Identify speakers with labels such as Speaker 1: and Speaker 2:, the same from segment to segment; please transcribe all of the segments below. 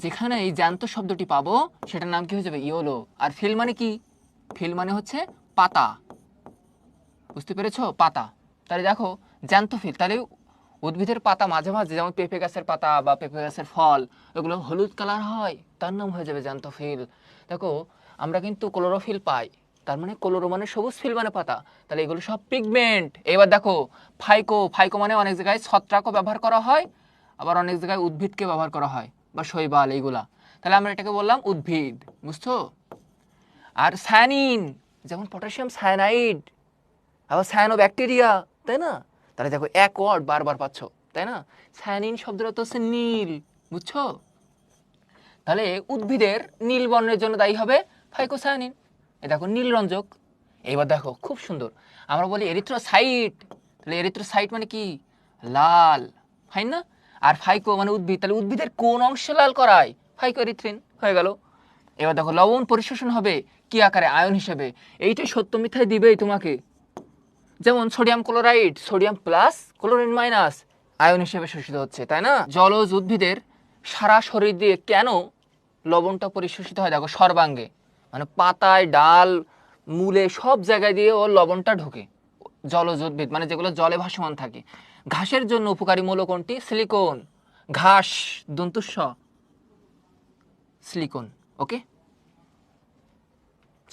Speaker 1: যেখানে এই জ্যান্ত শব্দটি পাবো, সেটার নাম কি হয়ে যাবে? ইয়োলো। আর ফিল মানে কি? ফিল মানে হচ্ছে পাতা। বুঝতে পেরেছ? পাতা। তাহলে দেখো, জ্যান্ত ফিল। তাহলে উদ্ভিদের পাতা মাঝে মাঝে, যেমন পেঁপে গাছের পাতা বা পেঁপে গাছের ফল, এগুলো হলুদ কালার হয়, তার নাম হয়ে যাবে জ্যান্ত ফিল। দেখো, আমরা কিন্তু ক্লোরোফিল পাই। তার মানে ক্লোরো মানে সবুজ ফিল মানে পাতা। তাহলে এগুলো সব পিগমেন্ট। এবার দেখো, ফাইকো। ফাইকো মানে অনেক জায়গায় ছত্রাকও ব্যবহার করা হয়, আবার অনেক জায়গায় উদ্ভিদকে ব্যবহার করা হয়। বা শৈবাল, এইগুলা। তাহলে আমরা এটাকে বললাম উদ্ভিদ, বুঝছ? আর সায়ানিন, যেমন পটাশিয়াম সায়ানাইড, আবার সায়ানো ব্যাকটেরিয়া তাই না? তাহলে দেখো এক ওয়ার্ড বারবার পাচ্ছ, তাই না? সায়ানিন শব্দটা তো হচ্ছে নীল, বুঝছ? তাহলে উদ্ভিদের নীল বর্ণের জন্য দায়ী হবে ফাইকোসায়ানিন। এ দেখো নীল রঞ্জক। এবার দেখো, খুব সুন্দর। আমরা বলি এরিথ্রোসাইট। তাহলে এরিথ্রোসাইট মানে কি? লাল, ফাইন না? আর ফাইকো মানে উদ্ভিদ, তাহলে উদ্ভিদের কোন অংশে লাল করায়? ফাইকো এরিথ্রিন, হয়ে গেল। এবার দেখো, লবণ পরিশোষণ হবে কি আকারে? আয়ন হিসেবে। এইটাই সত্য মিথ্যায় দিবেই তোমাকে। যেমন sodium chloride, sodium plus chlorine minus ion হিসেবে শোষিত হচ্ছে, তাই না? জলজ উদ্ভিদের সারা শরীর দিয়ে কেন লবণটা পরিশোষিত হয়? দেখো, সর্বাঙ্গে। মানে পাতায় ডাল, মূলে সব জায়গায় দিয়ে ও লবণটা ঢোকে। জলজ উদ্ভিদ মানে যেগুলো জলে ভাসমান থাকে। ঘাসের জন্য উপকারী মূল কোনটি? সিলিকন। ঘাস দন্তুস silicon, okay?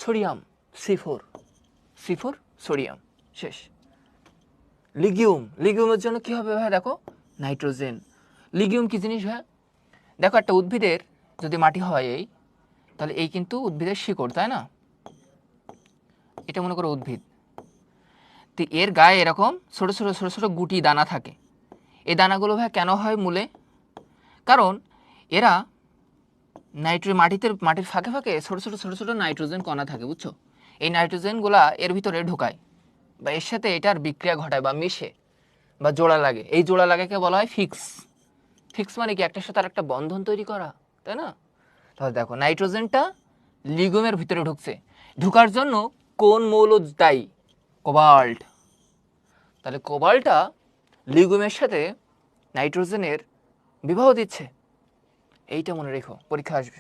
Speaker 1: Sodium C four C four sodium, শেষ। লিগিউম, লিগিউমের জন্য কি হবে ভাই, দেখো? নাইট্রোজেন। লিগিউম কি জিনিস ভাই? দেখো, একটা উদ্ভিদের যদি মাটি হয় এই, তাহলে এই কিন্তু উদ্ভিদের শিকড়, তাই না? এটা মনে করো উদ্ভিদ। তো এর গায়ে এরকম ছোট ছোট ছোট ছোট গুটি দানা থাকে। এই দানাগুলো ভাই কেন হয় মূলে? কারণ এরা নাইট্রো মাটিতে, মাটির ফাঁকে ফাঁকে ছোট ছোট ছোট ছোট নাইট্রোজেন কণা থাকে, বুঝছ? এই নাইট্রোজেনগুলা এর ভিতরে ঢোকায় বা এর সাথে এটার বিক্রিয়া ঘটায় বা মিশে বা জোড়া লাগে। এই জোড়া লাগাকে বলা হয় ফিক্স। ফিক্স মানে কি? একটার সাথে আর একটা বন্ধন তৈরি করা, তাই না? তাহলে দেখো, নাইট্রোজেনটা লিগুমের ভিতরে ঢুকছে। ঢুকার জন্য কোন মৌল দায়ী? কোবাল্ট। তাহলে কোবাল্টটা লিগুমের সাথে নাইট্রোজেনের বিবাহ দিচ্ছে। এইটা মনে রেখো পরীক্ষা আসবে।